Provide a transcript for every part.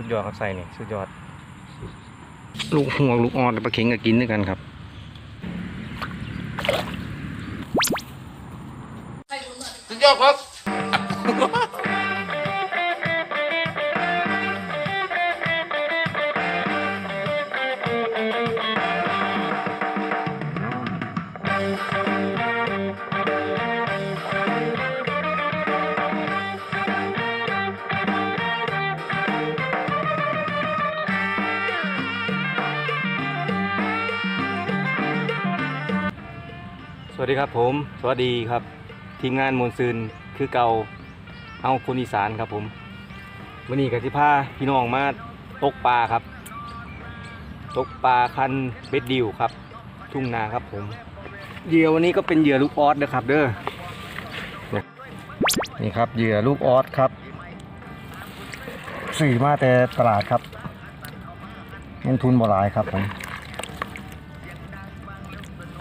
สุดยอดครับใส่นี่สุดยอด ลูกหัวลูกอ่อนปลาเข็งก็กินด้วยกันครับสุดยอดครับ วัสดีครับผม สวัสดีครับ ทีมงานมวลซืนคือเก่าเอาคนอีสานครับผมวันนี้กับที่พาพี่น้องมาตกปลาครับ ตกปลาคันเบ็ดดิวครับ ทุ่งนาครับผมเหยื่อวันนี้ก็เป็นเหยื่อลูกออสนะครับ เด้อนี่ยนี่ครับเหยื่อลูกออสครับสื่อมาแต่ตลาดครับเงินทุนบ่หลายครับผม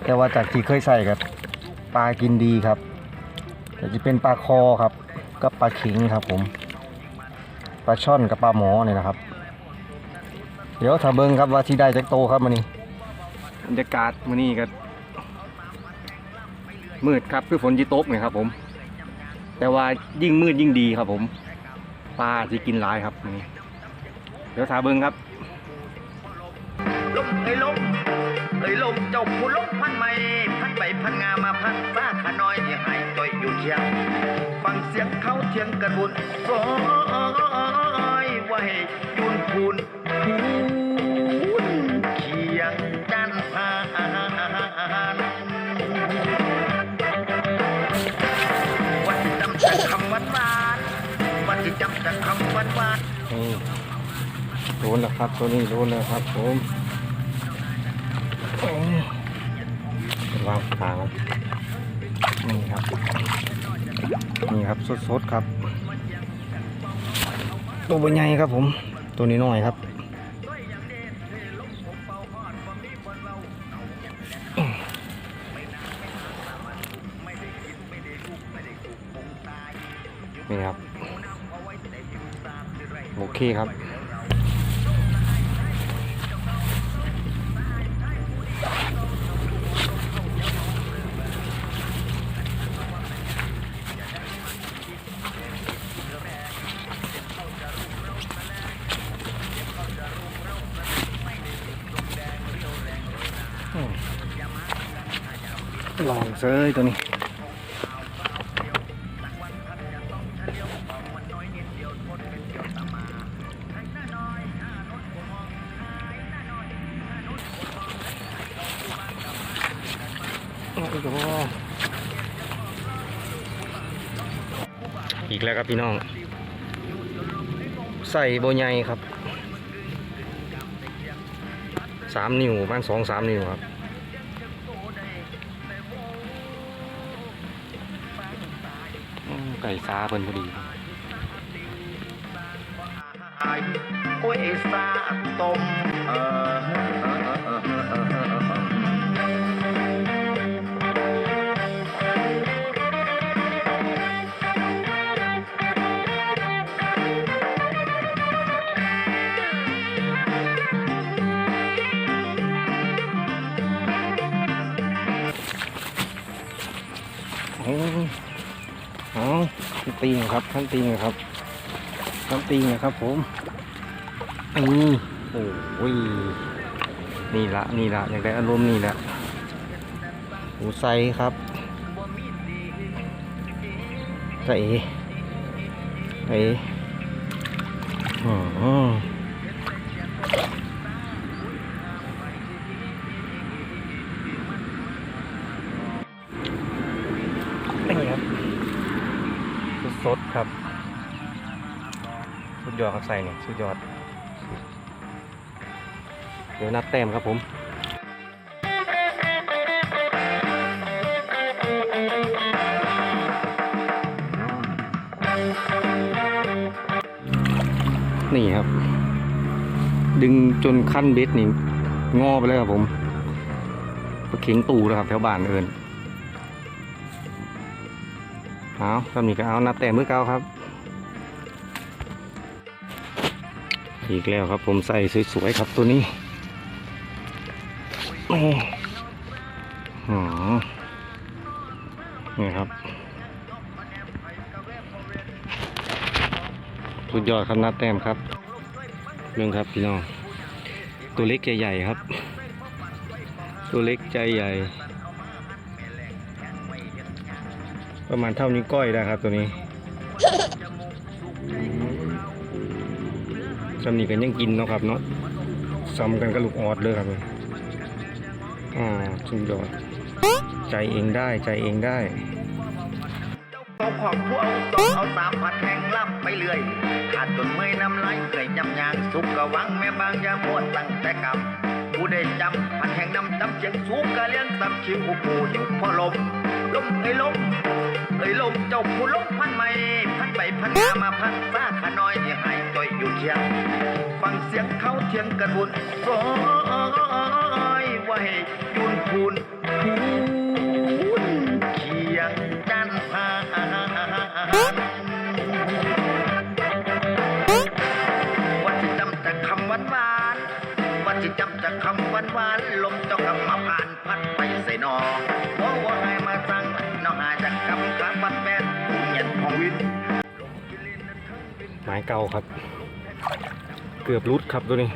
แต่ว่าจากที่เคยใส่กับปลากินดีครับแต่จะเป็นปลาคอครับกับปลาขิงครับ ผมปลาช่อนกับปลาหมอเนี่ยนะครับ เดี๋ยวถ้าเบิ้งครับว่าที่ได้จากโตครับมันนี้บรรยากาศมันนี้ก็มืดครับคือฝนจีโตกเนี่ยครับ ผม แต่ว่ายิ่งมืดยิ่งดีครับ ผมปลาที่กินหลายครับนี้เดี๋ยวถ้าเบิ้งครับียง ฟังเสียงเขาเทียงกันบุญโอยว่าให้ยุนพูนพูนเคียงด้านพานวันจำแต่คำหวานหวานวันที่จำแต่คำหวานหวานๆนี่โดนแล้วครับตัวนี้โดนแล้วครับผมโอ้ยเป็นวางทางนี่ครับ นี่ครับสดๆครับ ตัวใหญ่ครับผม ตัวนี้น้อยครับนี่ครับ โอเคครับ ลองเซยตัวนี้อีกแล้วครับพี่น้อง ใส่โบใหญ่ครับสามนิ้วบ้านสองสามนิ้วครับ อืมไก่ซาเพิ่นพอดีครับโอ้ยสาต้มเออโอ้ ยเอาขั้นตีนครับขั้นตีนครับขั้นตีนครับผมนี่โอ้ยนี่ละนี่ละอยากได้อารมณ์นี่ละหูใสครับใสใสอ๋อ สุดยอดครับใส่เนี่ยสุดยอด เดี๋ยวนับแต้มครับผมนี่ครับ ดึงจนขั้นเบ็ดนี่งอไปเลยครับผมปเข็งตูแล้วครับแถวบ้านเอินเอาทำนี่ก็เอานับแต้มมือเก้าครับ อีกแล้วครับผมใส่สวยๆครับตัวนี้โอ้โหนี่ครับสุดยอดครับนัดแต้มครับเรื่องครับพี่น้องตัวเล็กใจใหญ่ครับ ตัวเล็กใจใหญ่ ประมาณเท่านิ้วก้อยได้ครับตัวนี้ จำนี้กันยังกินเนาะครับเนาะซ้ำกันกับลูกออดเลยครับเลยอ่าสุดยอดใจเองได้ใจเองได้เอาของผู้เอาเอาสามผัดแห้งล่ำไปเรื่อยขาดจนเมื่อยน้ำลายเกยยำยางสุกกะวังแม่บางยามัวตั้งแต่กำผู้ได้จำผัดแห้งน้ำจำเจียงสูงกะเลี้ยงตับคิวผู้อยู่พอลมลมเอ้ลม เอ้ยลมเจ้าผู้ลบพันไม่พันไปพันมามาพันซาขาน้อยที่หายจ่อยอยู่เคียงฟังเสียงเขาเทียงกันบุญโอ้ยว่าให้ยุนพูนพู ไม้เก่าครับ เกือบรุดครับตัวนี้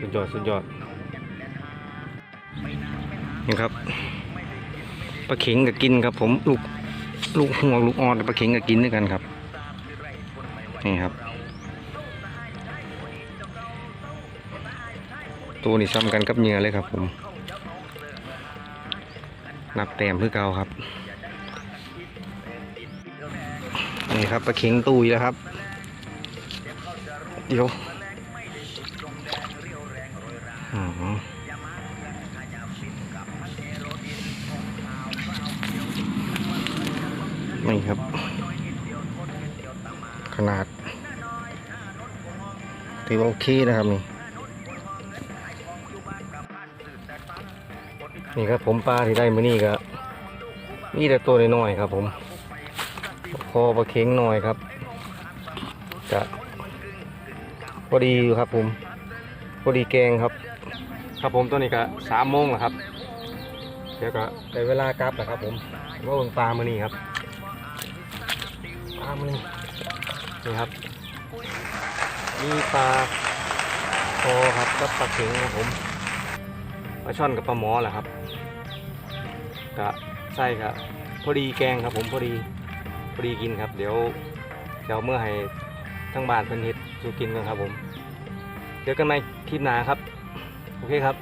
สุดยอดสุดยอดนี่ครับปลาเข็งกับกินครับ ผมลูกลูกหัวงลูกออนปลาเข็งกับกินด้วยกันครับนี่ครับ ตัวนี้ซ้ำกันกับเหงื่อเลยครับผม นับแต้มเพื่อเก่าครับ นี่ครับปลาเข็งตุยแล้วครับ เดี๋ยวนี่ครับ ขนาดถือว่าโอเคนะครับนี่ นี่ครับผมปลาที่ได้มือนี้ก็มีแต่ตัวน้อยๆครับผมคอปลาเค็งหน่อยครับจะพอดีอยู่ครับผมพอดีแกงครับ ครับผมตัวนี้ก็สามโมงแล้วครับเดี๋ยวก็ได้เวลากลับแล้วครับ ผมว่าเบิ่งปลามือนี้ครับปลามือนี้นี่ครับมีปลาคอครับกับปลาเค็งครับผม ลาช่อนกับปลาหมอแหละครับกะใช่ครับพอดีแกงครับผมพอดีพอดีกินครับ เดี๋ยวเดี๋ยวเมื่อให้ทั้งบ้านเพิ่นเฮ็ดสู่กินกันครับผมเจอกันใหม่คลิปหน้าครับ โอเคครับ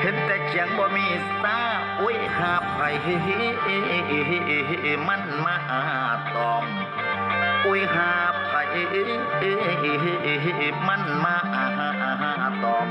เห็นแต่เขียงบ่มีตาอุ้ยหาไผมันมาตอม อุ้ยหาไผมันมาตอม